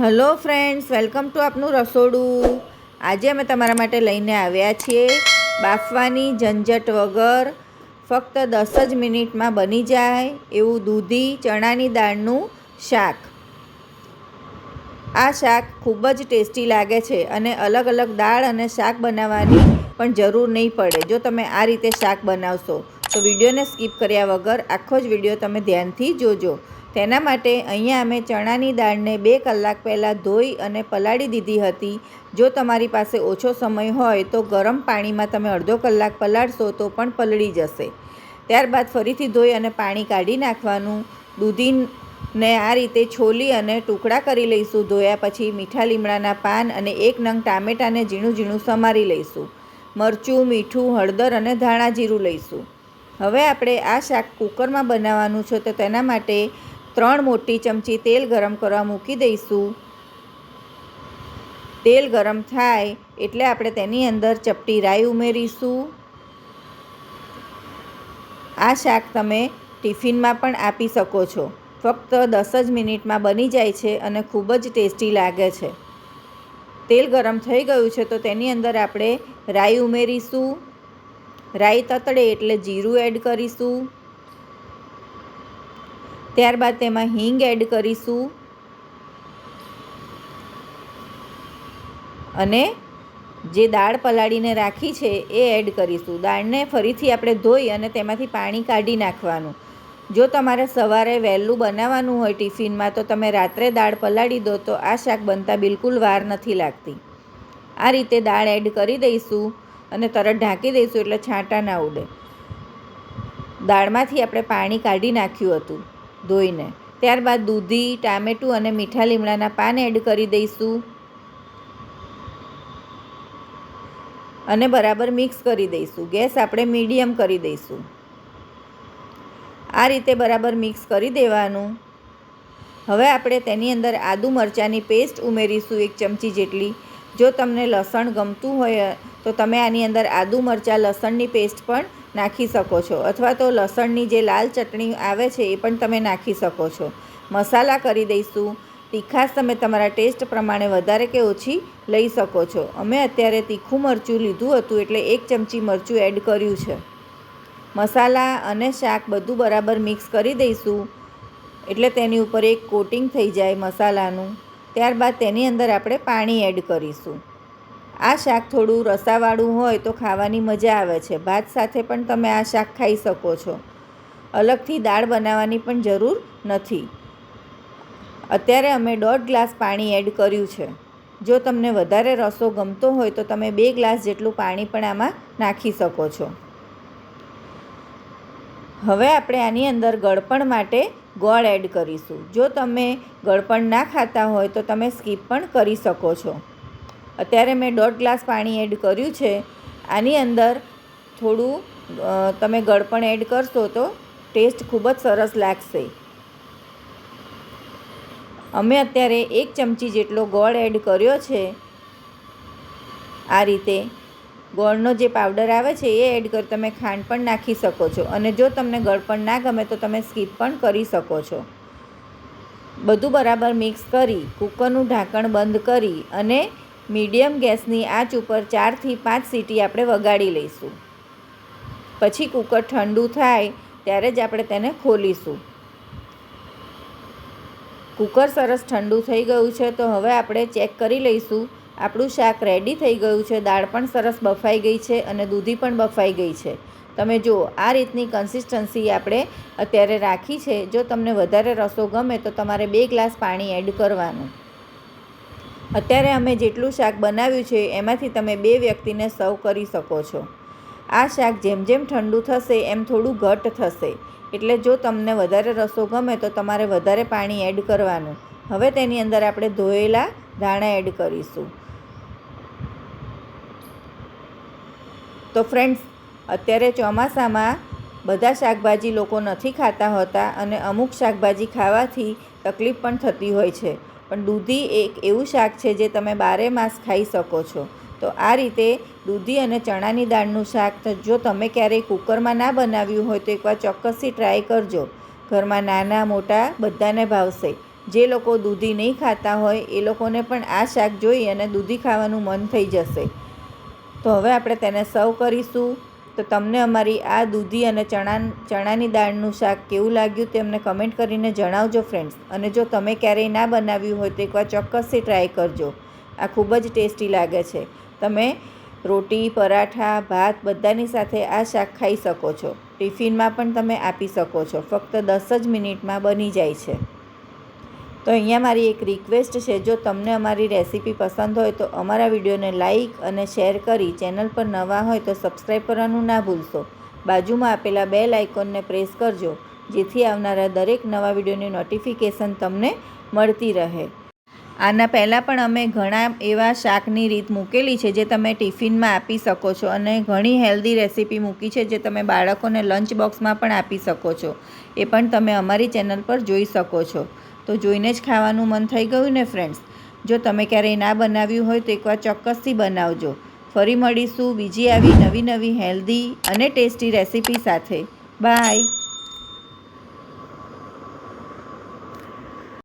Hello friends, welcome to આપનું રસોડું. આજે અમે તમારા માટે લઈને આવ્યા છીએ બાફવાની ઝંઝટ વગર. ફક્ત દસ જ મિનિટમાં બની જાય એવું દૂધી ચણાની દાળનું શાક. આ શાક ખૂબ જ ટેસ્ટી લાગે છે અને અલગ અલગ દાળ અને શાક બનાવવાની પણ જરૂર નહીં પડે. જો તમે આ રીતે શાક બનાવશો, તો વિડીયોને સ્કીપ કર્યા વગર આખો જ વીડિયો તમે ધ્યાનથી જોજો. તેના માટે અહીંયા અમે ચણાની દાળને બે કલાક પહેલાં ધોઈ અને પલાળી દીધી હતી. જો તમારી પાસે ઓછો સમય હોય તો ગરમ પાણીમાં તમે અડધો કલાક પલાળશો તો પણ પલળી જશે. ત્યારબાદ ફરીથી ધોઈ અને પાણી કાઢી નાખવાનું. દૂધીને આ રીતે છોલી અને ટુકડા કરી લઈશું. ધોયા પછી મીઠા લીમડાના પાન અને એક નંગ ટામેટાને ઝીણું ઝીણું સમારી લઈશું. મરચું, મીઠું, હળદર અને ધાણા જીરું લઈશું. હવે આપણે આ શાક કુકરમાં બનાવવાનું છે તો તેના માટે ત્રણ મોટી ચમચી તેલ ગરમ કરવા મૂકી દઈશું. તેલ ગરમ થાય એટલે આપણે તેની અંદર ચપટી રાઈ ઉમેરીશું. આ શાક તમે ટિફિનમાં પણ આપી શકો છો. ફક્ત દસ જ મિનિટમાં બની જાય છે અને ખૂબ જ ટેસ્ટી લાગે છે. તેલ ગરમ થઈ ગયું છે તો તેની અંદર આપણે રાઈ ઉમેરીશું. રાઈ તતડે એટલે જીરું એડ કરીશું. ત્યારબાદ તેમાં હિંગ એડ કરીશું. અને જે દાળ પલાળીને રાખી છે, એ એડ કરીશું. દાળને ફરીથી આપણે ધોઈ અને તેમાંથી પાણી કાઢી નાખવાનું. જો તમારે સવારે વહેલું બનાવવાનું હોય ટિફિનમાં, તો તમે રાત્રે દાળ પલાળી દો, તો આ શાક બનતા બિલકુલ વાર નથી લાગતી. આ રીતે દાળ એડ કરી દઈશું અને તરત ઢાંકી દઈશું એટલે છાંટા ના ઉડે. દાળમાંથી આપણે પાણી કાઢી નાખ્યું હતું. ધોઈને. ત્યારબાદ દૂધી, ટામેટું અને મીઠા લીમડાના પાન એડ કરી દઈશું. અને બરાબર મિક્સ કરી દઈશું. ગેસ આપણે મીડિયમ કરી દઈશું. આ રીતે બરાબર મિક્સ કરી દેવાનું. હવે આપણે તેની અંદર આદુ મરચાંની પેસ્ટ ઉમેરીશું એક ચમચી જેટલી. જો તમને લસણ ગમતું હોય, તો તમે આની અંદર આદુ મરચાં, લસણની પેસ્ટ પણ નાખી શકો છો. અથવા તો લસણની જે લાલ ચટણી આવે છે, એ પણ તમે નાખી શકો છો. મસાલા કરી દઈશું. તીખાશ તમે તમારા ટેસ્ટ પ્રમાણે વધારે કે ઓછી લઈ શકો છો. અમે અત્યારે તીખું મરચું લીધું હતું, એટલે એક ચમચી મરચું એડ કર્યું છે. મસાલા અને શાક બધું બરાબર મિક્સ કરી દઈશું. એટલે તેની ઉપર એક કોટિંગ થઈ જાય મસાલાનું. ત્યારબાદ તેની અંદર આપણે પાણી એડ કરીશું. આ શાક થોડું રસાવાળું હોય તો ખાવાની મજા આવે છે. ભાત સાથે પણ તમે આ શાક ખાઈ શકો છો. અલગથી દાળ બનાવવાની પણ જરૂર નથી. અત્યારે અમે દોઢ ગ્લાસ પાણી એડ કર્યું છે. જો તમને વધારે રસો ગમતો હોય તો તમે બે ગ્લાસ જેટલું પાણી પણ આમાં નાખી શકો છો. હવે આપણે આની અંદર ગળપણ માટે ગોળ એડ કરીશું. જો તમે ગળપણ ના ખાતા હોય તો તમે સ્કીપ પણ કરી શકો છો. અત્યારે મેં દોઢ ગ્લાસ પાણી એડ કર્યું છે. આની અંદર થોડું તમે ગળપણ એડ કરશો તો ટેસ્ટ ખૂબ જ સરસ લાગશે. અમે અત્યારે એક ચમચી જેટલો ગોળ એડ કર્યો છે. આ રીતે ગોળનો જે પાવડર આવે છે, એ એડ કરી તમે ખાંડ પણ નાખી શકો છો. અને જો તમને ગળપણ ના ગમે, તો તમે સ્કીપ પણ કરી શકો છો. બધું બરાબર મિક્સ કરી, કૂકરનું ઢાંકણ બંધ કરી અને મીડિયમ ગેસની આંચ ઉપર ચારથી પાંચ સીટી આપણે વગાડી લઈશું. પછી કૂકર ઠંડુ થાય, ત્યારે જ આપણે તેને ખોલીશું. કૂકર સરસ ઠંડુ થઈ ગયું છે, તો હવે આપણે ચેક કરી લઈશું આપણું શાક રેડી થઈ ગયું છે, દાળ પણ સરસ બફાઈ ગઈ છે અને દૂધી પણ બફાઈ ગઈ છે. તમે જુઓ, આ રીતની કન્સિસ્ટન્સી આપણે અત્યારે રાખી છે. જો તમને વધારે રસો ગમે તો તમારે બે ગ્લાસ પાણી એડ કરવાનું. અત્યારે અમે જેટલું શાક બનાવ્યું છે, એમાંથી તમે બે વ્યક્તિને સર્વ કરી શકો છો. આ શાક જેમ જેમ ઠંડુ થશે, એમ થોડું ઘટ થશે. એટલે જો તમને વધારે રસો ગમે તો તમારે વધારે પાણી એડ કરવાનું. હવે તેની અંદર આપણે ધોયેલા ધાણા એડ કરીશું. તો ફ્રેન્ડ્સ અત્યારે ચોમાસામાં બધા શાકભાજી લોકો નથી ખાતા હોતા અને અમુક શાકભાજી ખાવાથી તકલીફ પણ થતી હોય છે. પણ દૂધી એક એવું શાક છે જે તમે બારે માસ ખાઈ શકો છો. તો આ રીતે દૂધી અને ચણાની દાળનું શાક જો તમે ક્યારેય કુકરમાં ના બનાવ્યું હોય તો એકવાર ચોક્કસથી ટ્રાય કરજો. ઘરમાં નાના મોટા બધાને ભાવશે. જે લોકો દૂધી નહીં ખાતા હોય એ લોકોને પણ આ શાક જોઈ અને દૂધી ખાવાનું મન થઈ જશે. તો હવે આપણે તેને સર્વ કરીશું. તો તમને અમારી આ દૂધી અને ચણા ચણાની દાળનું શાક કેવું લાગ્યું તે અમને કમેન્ટ કરીને જણાવજો ફ્રેન્ડ્સ અને જો તમે ક્યારેય ના બનાવ્યું હોય તો એકવાર ચોક્કસથી ટ્રાય કરજો. આ ખૂબ જ ટેસ્ટી લાગે છે. તમે રોટી, પરાઠા, ભાત બધાની સાથે આ શાક ખાઈ શકો છો. ટિફિનમાં પણ તમે આપી શકો છો. ફક્ત દસ જ મિનિટમાં બની જાય છે. તો અહીંયા મારી એક રિક્વેસ્ટ છે, જો તમને અમારી રેસીપી પસંદ હોય તો અમારા વિડીયોને લાઇક અને શેર કરી ચેનલ પર નવા હોય તો સબસ્ક્રાઈબ કરવાનું ના ભૂલશો. બાજુમાં આપેલા બેલ આઇકોનને પ્રેસ કરજો, જેથી આવનારા દરેક નવા વિડીયોની નોટિફિકેશન તમને મળતી રહે. આના પહેલાં પણ અમે ઘણા એવા શાકની રીત મૂકેલી છે, જે તમે ટિફિનમાં આપી શકો છો અને ઘણી હેલ્ધી રેસીપી મૂકી છે, જે તમે બાળકોને લંચ બોક્સમાં પણ આપી શકો છો. એ પણ તમે અમારી ચેનલ પર જોઈ શકો છો. તો જોઈને જ ખાવાનું મન થઈ ગયું ને ફ્રેન્ડ્સ જો તમે ક્યારેય ના બનાવ્યું હોય તો એકવાર ચોક્કસથી બનાવજો. ફરી મળીશું બીજી આવી નવી નવી હેલ્ધી અને ટેસ્ટી રેસીપી સાથે. બાય